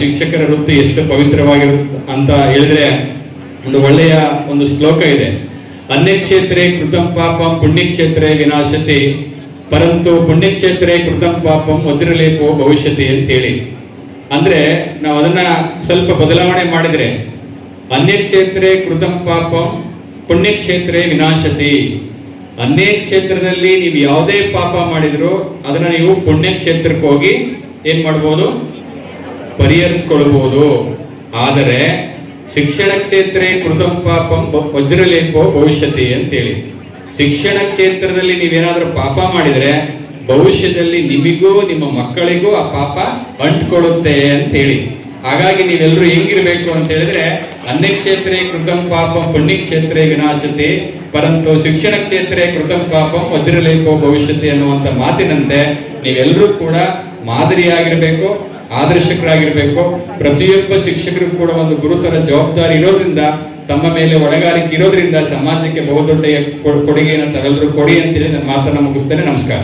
ಶಿಕ್ಷಕರ ವೃತ್ತಿ ಎಷ್ಟು ಪವಿತ್ರವಾಗಿರು, ಅಂತ ಹೇಳಿದ್ರೆ ಒಂದು ಒಳ್ಳೆಯ ಒಂದು ಶ್ಲೋಕ ಇದೆ. ಅನ್ಯಕ್ಷೇತ್ರೇ ಕೃತಂ ಪಾಪಂ ಪುಣ್ಯಕ್ಷೇತ್ರೇ ವಿನಾಶತಿ, ಪರಂತು ಪುಣ್ಯಕ್ಷೇತ್ರ ಕೃತಂ ಪಾಪಂ ವಜ್ರಲೇಪೋ ಭವಿಷ್ಯತಿ ಅಂತೇಳಿ. ಅಂದ್ರೆ ನಾವು ಅದನ್ನ ಸ್ವಲ್ಪ ಬದಲಾವಣೆ ಮಾಡಿದ್ರೆ, ಅನ್ಯಕ್ಷೇತ್ರೇ ಕೃತಂ ಪಾಪಂ ಪುಣ್ಯಕ್ಷೇತ್ರ ವಿನಾಶತಿ ಅನ್ಯ ಕ್ಷೇತ್ರದಲ್ಲಿ ನೀವು ಯಾವುದೇ ಪಾಪ ಮಾಡಿದ್ರು ಅದನ್ನ ನೀವು ಪುಣ್ಯಕ್ಷೇತ್ರಕ್ಕೆ ಹೋಗಿ ಏನ್ ಮಾಡ್ಬೋದು? ಪರಿಹರಿಸ್ಕೊಳ್ಬಹುದು. ಆದರೆ ಶಿಕ್ಷಣ ಕ್ಷೇತ್ರ ಕೃತಂ ಪಾಪಂ ವಜ್ರಲೇಪೋ ಭವಿಷ್ಯತಿ ಅಂತೇಳಿ. ಶಿಕ್ಷಣ ಕ್ಷೇತ್ರದಲ್ಲಿ ನೀವೇನಾದ್ರೂ ಪಾಪ ಮಾಡಿದ್ರೆ ಭವಿಷ್ಯದಲ್ಲಿ ನಿಮಗೂ ನಿಮ್ಮ ಮಕ್ಕಳಿಗೂ ಆ ಪಾಪ ಅಂಟ್ಕೊಳ್ಳುತ್ತೆ ಅಂತ ಹೇಳಿ ಹಾಗಾಗಿ ನೀವೆಲ್ಲರೂ ಹೆಂಗಿರ್ಬೇಕು ಅಂತ ಹೇಳಿದ್ರೆ ಅನ್ಯ ಕ್ಷೇತ್ರ ಕೃತಂ ಪಾಪಂ ಪುಣ್ಯ ಕ್ಷೇತ್ರ ವಿನಾಶತಿ, ಪರಂತು ಶಿಕ್ಷಣ ಕ್ಷೇತ್ರ ಕೃತಂ ಪಾಪಂ ವಜ್ರಲೇಪೋ ಭವಿಷ್ಯತಿ ಅನ್ನುವಂತ ಮಾತಿನಂತೆ ನೀವೆಲ್ಲರೂ ಕೂಡ ಮಾದರಿಯಾಗಿರ್ಬೇಕು. ಆದರ್ಶಕರಾಗಿರ್ಬೇಕು. ಪ್ರತಿಯೊಬ್ಬ ಶಿಕ್ಷಕರು ಕೂಡ ಒಂದು ಗುರುತರ ಜವಾಬ್ದಾರಿ ಇರೋದ್ರಿಂದ, ತಮ್ಮ ಮೇಲೆ ಹೊಣೆಗಾರಿಕೆ ಇರೋದ್ರಿಂದ ಸಮಾಜಕ್ಕೆ ಬಹುದೊಡ್ಡ ಕೊಡುಗೆಯನ್ನು ತಾವೆಲ್ಲರೂ ಕೊಡಿ ಅಂತೇಳಿ ನನ್ನ ಮಾತನ್ನ ಮುಗಿಸ್ತೇನೆ. ನಮಸ್ಕಾರ.